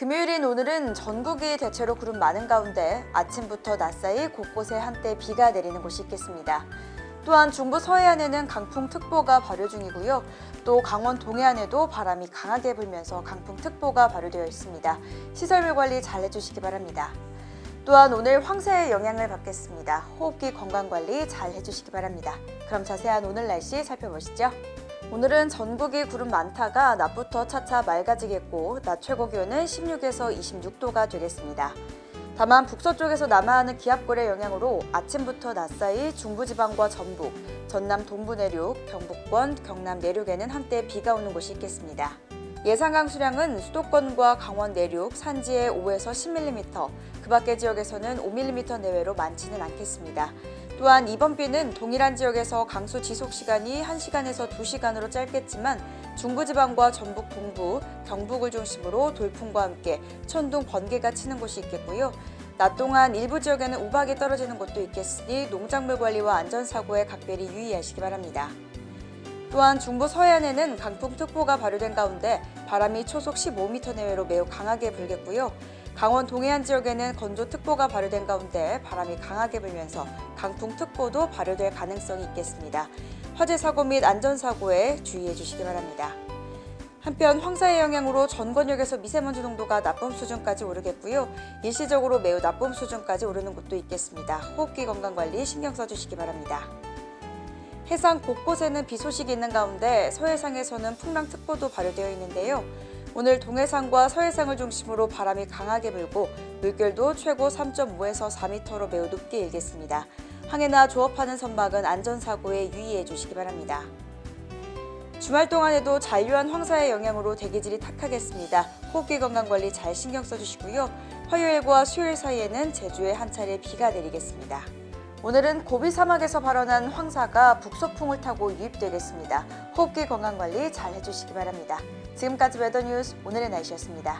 금요일인 오늘은 전국이 대체로 구름 많은 가운데 아침부터 낮사이 곳곳에 한때 비가 내리는 곳이 있겠습니다. 또한 중부 서해안에는 강풍특보가 발효 중이고요. 또 강원 동해안에도 바람이 강하게 불면서 강풍특보가 발효되어 있습니다. 시설물 관리 잘 해주시기 바랍니다. 또한 오늘 황사의 영향을 받겠습니다. 호흡기 건강 관리 잘 해주시기 바랍니다. 그럼 자세한 오늘 날씨 살펴보시죠. 오늘은 전국이 구름 많다가 낮부터 차차 맑아지겠고 낮 최고 기온은 16에서 26도가 되겠습니다. 다만 북서쪽에서 남하하는 기압골의 영향으로 아침부터 낮 사이 중부지방과 전북, 전남 동부 내륙, 경북권, 경남 내륙에는 한때 비가 오는 곳이 있겠습니다. 예상 강수량은 수도권과 강원 내륙, 산지에 5에서 10mm, 그 밖의 지역에서는 5mm 내외로 많지는 않겠습니다. 또한 이번 비는 동일한 지역에서 강수 지속 시간이 1시간에서 2시간으로 짧겠지만 중부지방과 전북 동부, 경북을 중심으로 돌풍과 함께 천둥, 번개가 치는 곳이 있겠고요. 낮 동안 일부 지역에는 우박이 떨어지는 곳도 있겠으니 농작물 관리와 안전사고에 각별히 유의하시기 바랍니다. 또한 중부 서해안에는 강풍특보가 발효된 가운데 바람이 초속 15m 내외로 매우 강하게 불겠고요. 강원 동해안 지역에는 건조특보가 발효된 가운데 바람이 강하게 불면서 강풍특보도 발효될 가능성이 있겠습니다. 화재 사고 및 안전사고에 주의해 주시기 바랍니다. 한편 황사의 영향으로 전권역에서 미세먼지 농도가 나쁨 수준까지 오르겠고요. 일시적으로 매우 나쁨 수준까지 오르는 곳도 있겠습니다. 호흡기 건강 관리 신경 써주시기 바랍니다. 해상 곳곳에는 비 소식이 있는 가운데 서해상에서는 풍랑특보도 발효되어 있는데요. 오늘 동해상과 서해상을 중심으로 바람이 강하게 불고 물결도 최고 3.5에서 4m로 매우 높게 일겠습니다. 항해나 조업하는 선박은 안전사고에 유의해 주시기 바랍니다. 주말 동안에도 잔류한 황사의 영향으로 대기질이 탁하겠습니다. 호흡기 건강 관리 잘 신경 써주시고요. 화요일과 수요일 사이에는 제주에 한 차례 비가 내리겠습니다. 오늘은 고비 사막에서 발원한 황사가 북서풍을 타고 유입되겠습니다. 호흡기 건강 관리 잘 해주시기 바랍니다. 지금까지 웨더뉴스 오늘의 날씨였습니다.